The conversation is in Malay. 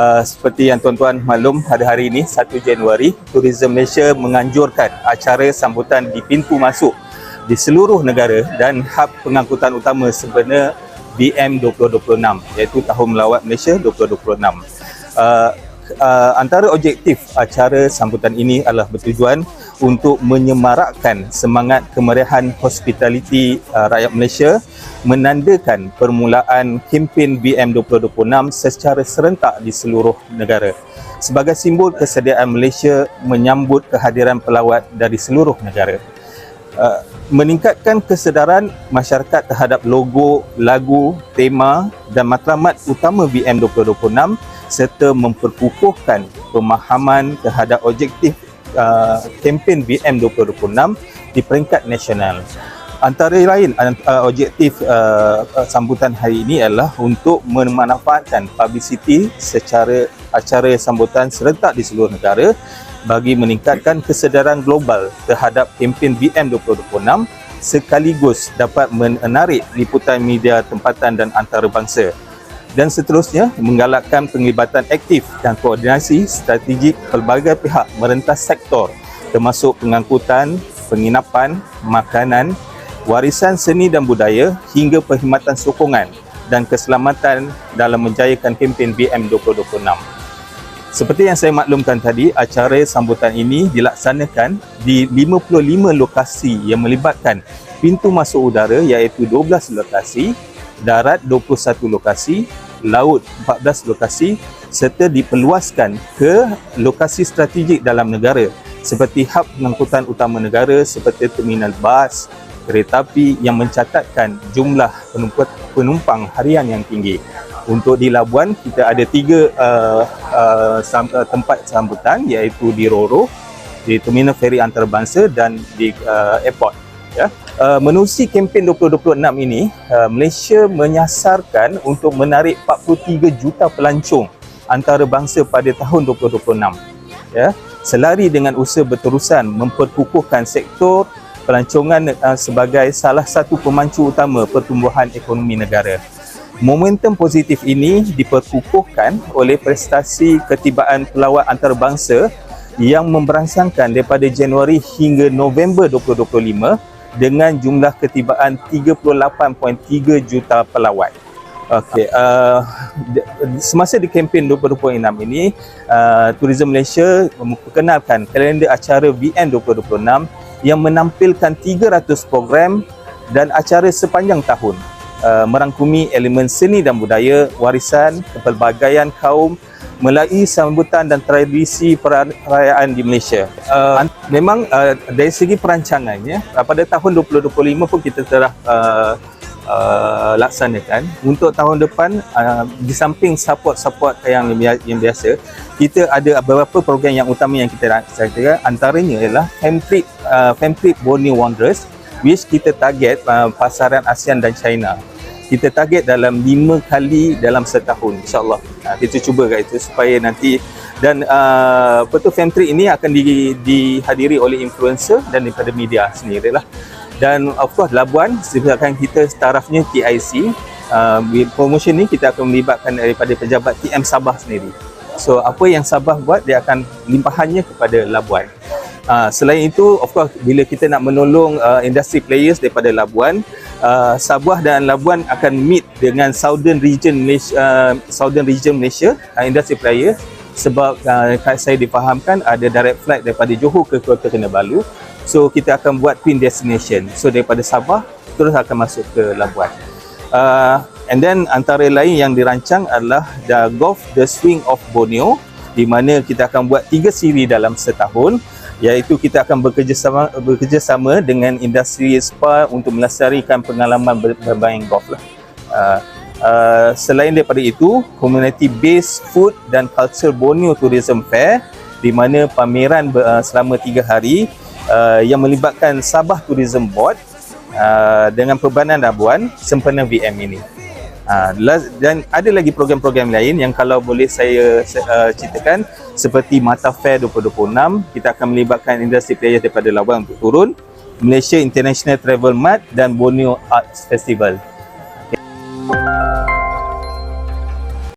Uh, seperti yang tuan-tuan maklum pada hari ini 1 Januari Tourism Malaysia menganjurkan acara sambutan di pintu masuk di seluruh negara dan hub pengangkutan utama sebenarnya BM 2026 iaitu Tahun Melawat Malaysia 2026. Uh, uh, antara objektif acara sambutan ini adalah bertujuan untuk menyemarakkan semangat kemeriahan hospitality uh, rakyat Malaysia menandakan permulaan kempen BM 2026 secara serentak di seluruh negara sebagai simbol kesediaan Malaysia menyambut kehadiran pelawat dari seluruh negara. Uh, meningkatkan kesedaran masyarakat terhadap logo, lagu, tema dan matlamat utama BM 2026 serta memperkukuhkan pemahaman terhadap objektif uh, kempen BM 2026 di peringkat nasional. Antara lain uh, objektif uh, sambutan hari ini adalah untuk memanfaatkan publicity secara acara sambutan serentak di seluruh negara bagi meningkatkan kesedaran global terhadap kempen BM 2026 sekaligus dapat menarik liputan media tempatan dan antarabangsa dan seterusnya menggalakkan penglibatan aktif dan koordinasi strategik pelbagai pihak merentas sektor termasuk pengangkutan, penginapan, makanan, warisan seni dan budaya hingga perkhidmatan sokongan dan keselamatan dalam menjayakan kempen BM 2026. Seperti yang saya maklumkan tadi, acara sambutan ini dilaksanakan di 55 lokasi yang melibatkan pintu masuk udara iaitu 12 lokasi, darat 21 lokasi, laut 14 lokasi serta diperluaskan ke lokasi strategik dalam negara seperti hub pengangkutan utama negara seperti terminal bas, kereta api yang mencatatkan jumlah penumpang harian yang tinggi. Untuk di Labuan kita ada tiga uh, uh, uh, tempat sambutan iaitu di Roro, di Terminal Feri Antarabangsa dan di uh, airport. Ya. Uh, menerusi kempen 2026 ini, uh, Malaysia menyasarkan untuk menarik 43 juta pelancong antarabangsa pada tahun 2026. Ya. Selari dengan usaha berterusan memperkukuhkan sektor pelancongan uh, sebagai salah satu pemancu utama pertumbuhan ekonomi negara. Momentum positif ini diperkukuhkan oleh prestasi ketibaan pelawat antarabangsa yang memberangsangkan daripada Januari hingga November 2025 dengan jumlah ketibaan 38.3 juta pelawat. Okey, uh, semasa di kempen 2026 ini, uh, Tourism Malaysia memperkenalkan kalender acara VN 2026 yang menampilkan 300 program dan acara sepanjang tahun uh, merangkumi elemen seni dan budaya, warisan, kepelbagaian kaum melalui sambutan dan tradisi perayaan di Malaysia. Uh, memang uh, dari segi perancangannya, uh, pada tahun 2025 pun kita telah uh, uh, laksanakan. Untuk tahun depan, uh, di samping support-support yang, yang biasa, kita ada beberapa program yang utama yang kita laksanakan. Antaranya ialah Femtrip, uh, Femtrip Borneo Wanderers which kita target uh, pasaran ASEAN dan China kita target dalam lima kali dalam setahun insyaAllah. Uh, kita cuba kat itu supaya nanti dan uh, betul Femtrip ini akan di, dihadiri oleh influencer dan daripada media sendiri lah. Dan of course Labuan sebabkan kita tarafnya TIC uh, promotion ni kita akan melibatkan daripada pejabat TM Sabah sendiri. So apa yang Sabah buat dia akan limpahannya kepada Labuan Uh, selain itu, of course, bila kita nak menolong uh, industry players daripada Labuan, uh, Sabah dan Labuan akan meet dengan Southern Region Malaysia, uh, Southern Region Malaysia uh, industry player sebab uh, saya difahamkan ada direct flight daripada Johor ke Kota Kinabalu. So kita akan buat twin destination. So daripada Sabah terus akan masuk ke Labuan. Uh, and then antara lain yang dirancang adalah The Golf The Swing of Borneo di mana kita akan buat tiga siri dalam setahun iaitu kita akan bekerjasama bekerjasama dengan industri spa untuk melestarikan pengalaman bermain golf lah. Uh, uh, selain daripada itu, community based food dan culture Borneo Tourism Fair di mana pameran uh, selama tiga hari uh, yang melibatkan Sabah Tourism Board uh, dengan Perbanan Labuan sempena VM ini. Uh, dan ada lagi program-program lain yang kalau boleh saya uh, ceritakan seperti Mata Fair 2026 kita akan melibatkan industri player daripada Labuan untuk turun Malaysia International Travel Mart dan Borneo Arts Festival.